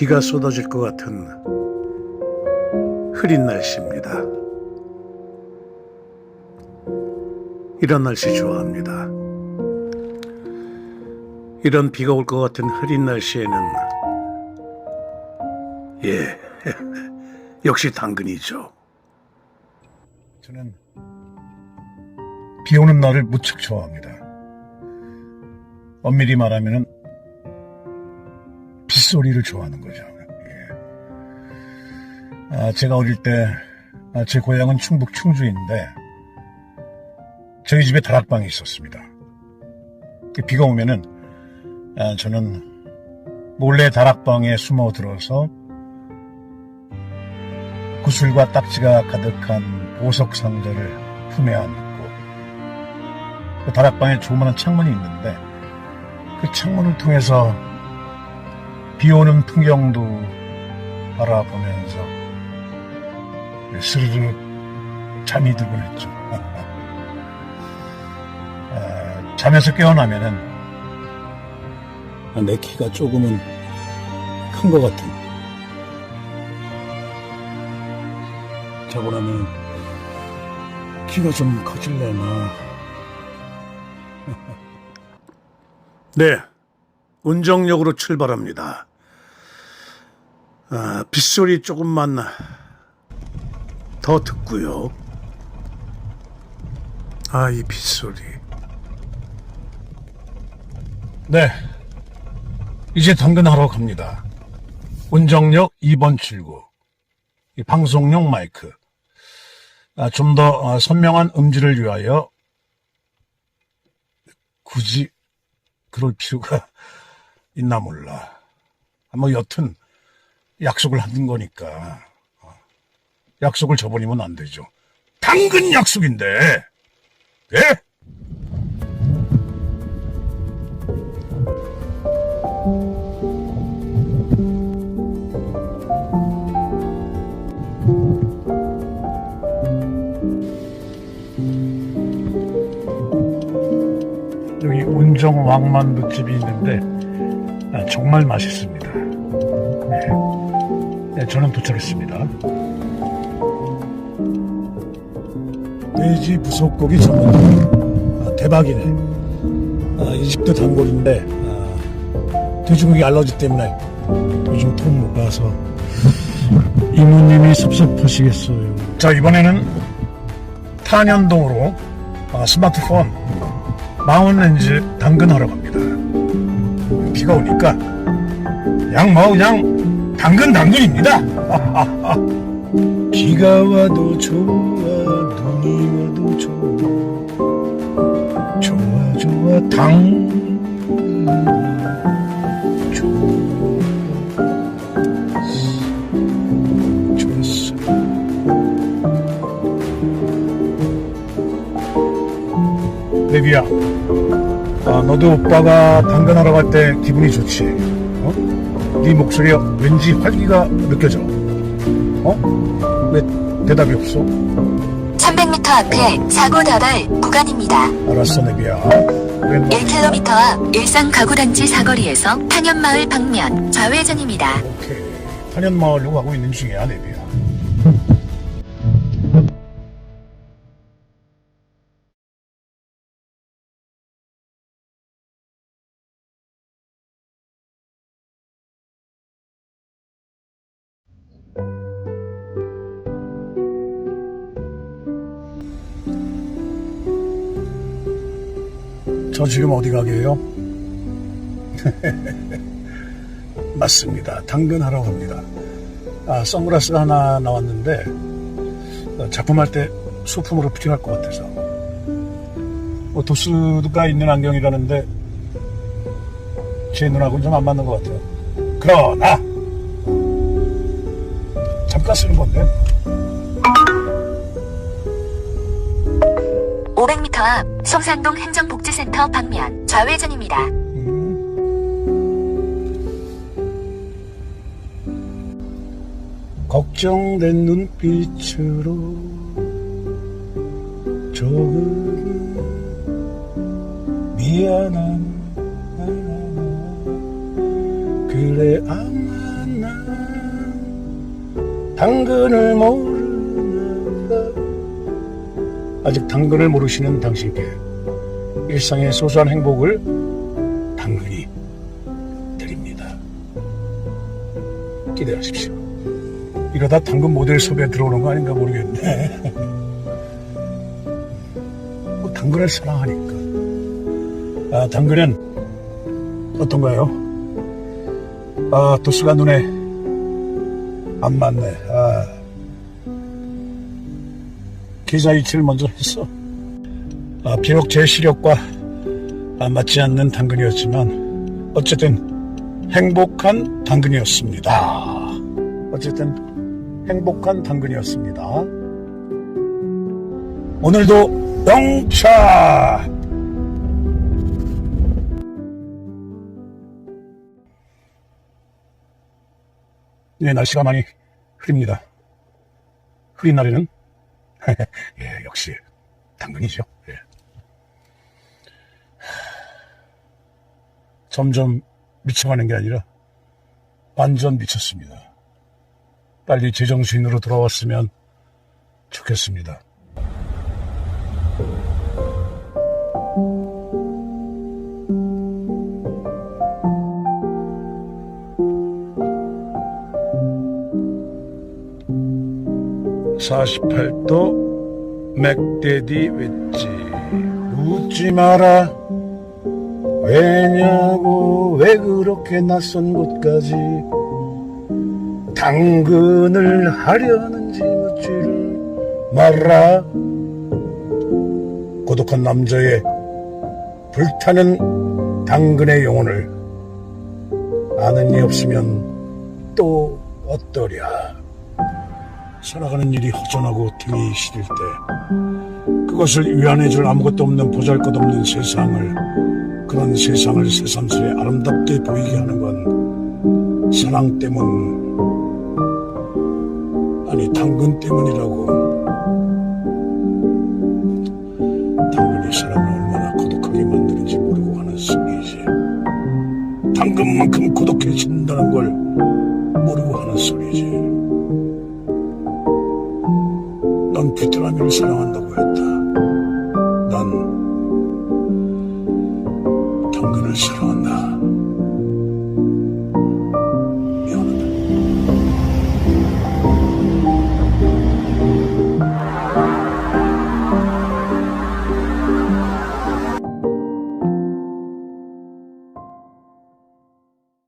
비가 쏟아질 것 같은 흐린 날씨입니다. 이런 날씨 좋아합니다. 이런 비가 올 것 같은 흐린 날씨에는 예, 역시 당근이죠. 저는 비 오는 날을 무척 좋아합니다. 엄밀히 말하면은 빗 소리를 좋아하는 거죠. 예. 아, 제가 어릴 때, 아, 제 고향은 충북 충주인데, 저희 집에 다락방이 있었습니다. 그 비가 오면은, 아, 저는 몰래 다락방에 숨어 들어서 구슬과 딱지가 가득한 보석 상자를 품에 안고, 그 다락방에 조그마한 창문이 있는데, 그 창문을 통해서 비 오는 풍경도 바라보면서 스르르 잠이 들곤 했죠. 아, 잠에서 깨어나면은 내 키가 조금은 큰 것 같은. 자고 나면 키가 좀 커질래나. 네, 운정역으로 출발합니다. 아, 빗소리 조금만 더 듣고요. 아, 이 빗소리. 네, 이제 당근하러 갑니다. 운정역 2번 출구. 이 방송용 마이크. 아, 좀 더 선명한 음질을 위하여 굳이 그럴 필요가 있나 몰라. 아, 뭐 여튼 약속을 하는 거니까 어, 약속을 저버리면 안 되죠. 당근 약속인데, 예? 여기 운정 왕만두 집이 있는데 아, 정말 맛있습니다. 네. 네, 저는 도착했습니다. 돼지 부속고기 전문점 아, 대박이네. 아, 이 집도 단골인데 아, 돼지고기 알러지 때문에 요즘 통 못 가서 이모님이 섭섭하시겠어요. 자 이번에는 탄현동으로 아, 스마트폰 마운렌즈 당근하러 갑니다. 비가 오니까 그냥 뭐 그냥 당근 당근입니다. 비가 와도 좋아 눈이 와도 좋아 좋아 좋아 당근 좋아 좋았어 레비야 아, 너도 오빠가 당근하러 갈 때 기분이 좋지? 어? 네 목소리에 왠지 활기가 느껴져. 어? 왜 대답이 없어? 300m 앞에 사고 다발 구간입니다. 알았어, 내비야. 왜 1km 앞 일산 가구단지 사거리에서 탄현마을 방면 좌회전입니다. 오케이. 탄현마을로 가고 있는 중이야, 내비야. 저 지금 어디 가게요? 맞습니다. 당근하러 갑니다. 아, 선글라스가 하나 나왔는데 어, 작품할 때 소품으로 필요할 것 같아서 뭐 도수가 있는 안경이라는데 제 눈하고는 좀 안 맞는 것 같아요. 그러나 잠깐 쓰는 건데 500m 앞 성산동 행정복지센터 방면 좌회전입니다. 음. 걱정된 눈빛으로 조금 미안한 그래 아마 난 당근을 모르는가 아직 당근을 모르시는 당신께 일상의 소소한 행복을 당근이 드립니다. 기대하십시오. 이러다 당근 모델 섭외 들어오는 거 아닌가 모르겠네. 뭐 당근을 사랑하니까. 아, 당근은 어떤가요? 아, 도수가 눈에 안 맞네. 아. 기자 이치를 먼저 했어. 아, 비록 제 시력과 아, 맞지 않는 당근이었지만 어쨌든 행복한 당근이었습니다. 어쨌든 행복한 당근이었습니다. 오늘도 영차! 네, 날씨가 많이 흐립니다. 흐린 날에는 예, 역시 당근이죠. 예. 점점 미쳐가는 게 아니라 완전 미쳤습니다. 빨리 제정신으로 돌아왔으면 좋겠습니다. (48도) 맥데디 웨지. 웃지 마라. 왜냐고 왜 그렇게 낯선 곳까지 당근을 하려는지 묻지를 말라. 고독한 남자의 불타는 당근의 영혼을 아는 이 없으면 또 어떠랴 살아가는 일이 허전하고 등이 시릴 때 그것을 위안해 줄 아무것도 없는 보잘것없는 세상을 그런 세상을 새삼스레 아름답게 보이게 하는 건 사랑 때문 아니 당근 때문이라고. 당근이 사람을 얼마나 고독하게 만드는지 모르고 하는 소리지 당근만큼 고독해진다는 걸 모르고 하는 소리지 넌 비트라미를 사랑한다고 했다